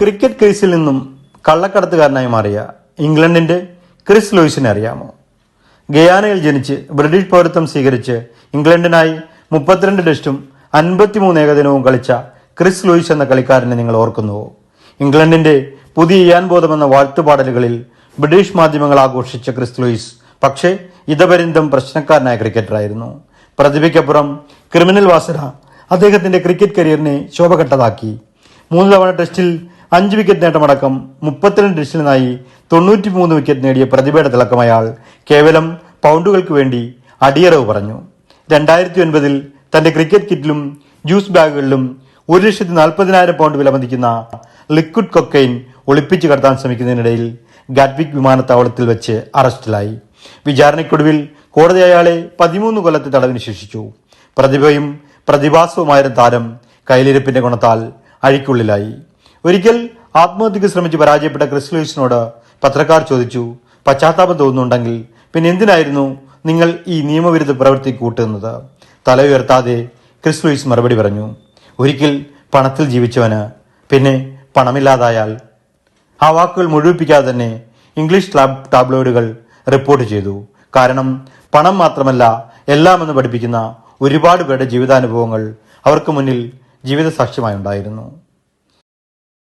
Cricket ക്രീസിൽ നിന്നും കള്ളക്കടത്തുകാരനായി മാറിയ ഇംഗ്ലണ്ടിന്റെ ക്രിസ് ലൂയിസിനെ അറിയാമോ? ഗയാനയിൽ ജനിച്ച് ബ്രിട്ടീഷ് പൗരത്വം സ്വീകരിച്ച് ഇംഗ്ലണ്ടിനായി മുപ്പത്തിരണ്ട് ടെസ്റ്റും അൻപത്തിമൂന്ന് ഏകദിനവും കളിച്ച ക്രിസ് ലൂയിസ് എന്ന കളിക്കാരനെ നിങ്ങൾ ഓർക്കുന്നുവോ ഇംഗ്ലണ്ടിന്റെ പുതിയ ഇയാൻ ബോധം എന്ന വാഴ്ത്തുപാടലുകളിൽ ബ്രിട്ടീഷ് മാധ്യമങ്ങൾ ആഘോഷിച്ച ക്രിസ് ലൂയിസ് പക്ഷേ ഇതപര്യന്തം പ്രശ്നക്കാരനായ ക്രിക്കറ്ററായിരുന്നു. പ്രതിഭയ്ക്കപ്പുറം ക്രിമിനൽ വാസന അദ്ദേഹത്തിന്റെ ക്രിക്കറ്റ് കരിയറിനെ ശോഭകെട്ടതാക്കി. മൂന്ന് തവണ ടെസ്റ്റിൽ അഞ്ച് വിക്കറ്റ് നേട്ടമടക്കം മുപ്പത്തിരണ്ട് ടെസ്റ്റിനായി തൊണ്ണൂറ്റിമൂന്ന് വിക്കറ്റ് നേടിയ പ്രതിഭയുടെ തിളക്കം അയാൾ കേവലം പൗണ്ടുകൾക്ക് വേണ്ടി അടിയറവ് പറഞ്ഞു. രണ്ടായിരത്തി ഒൻപതിൽ തന്റെ ക്രിക്കറ്റ് കിറ്റിലും ജ്യൂസ് ബാഗുകളിലും ഒരു ലക്ഷത്തി നാൽപ്പതിനായിരം പൗണ്ട് വിലമതിക്കുന്ന ലിക്വിഡ് കൊക്കൈൻ ഒളിപ്പിച്ചു കടത്താൻ ശ്രമിക്കുന്നതിനിടയിൽ ഗാറ്റ്വിക് വിമാനത്താവളത്തിൽ വെച്ച് അറസ്റ്റിലായി. വിചാരണയ്ക്കൊടുവിൽ കോടതി അയാളെ പതിമൂന്ന് കൊല്ലത്തെ തടവിന് ശിക്ഷിച്ചു. പ്രതിഭയും പ്രതിഭാസവുമായ താരം കയ്യിലിരിപ്പിന്റെ ഗുണത്താൽ അഴിക്കുള്ളിലായി. ഒരിക്കൽ ആത്മഹത്യക്ക് ശ്രമിച്ച് പരാജയപ്പെട്ട ക്രിസ് ലൂയിസിനോട് പത്രക്കാർ ചോദിച്ചു പശ്ചാത്താപം തോന്നുന്നുണ്ടെങ്കിൽ പിന്നെ എന്തിനായിരുന്നു നിങ്ങൾ ഈ നിയമവിരുദ്ധ പ്രവൃത്തി കൂട്ടുന്നത്? തല ഉയർത്താതെ ക്രിസ് ലൂയിസ് മറുപടി പറഞ്ഞു ഒരിക്കൽ പണത്തിൽ ജീവിച്ചവന് പിന്നെ പണമില്ലാതായാൽ? ആ വാക്കുകൾ മുഴുവിപ്പിക്കാതെ തന്നെ ഇംഗ്ലീഷ് ടാബ്ലോയിഡുകൾ റിപ്പോർട്ട് ചെയ്തു. കാരണം പണം മാത്രമല്ല എല്ലാമെന്ന് പഠിപ്പിക്കുന്ന ഒരുപാട് പേരുടെ ജീവിതാനുഭവങ്ങൾ അവർക്ക് മുന്നിൽ ജീവിത സാക്ഷ്യമായി ഉണ്ടായിരുന്നു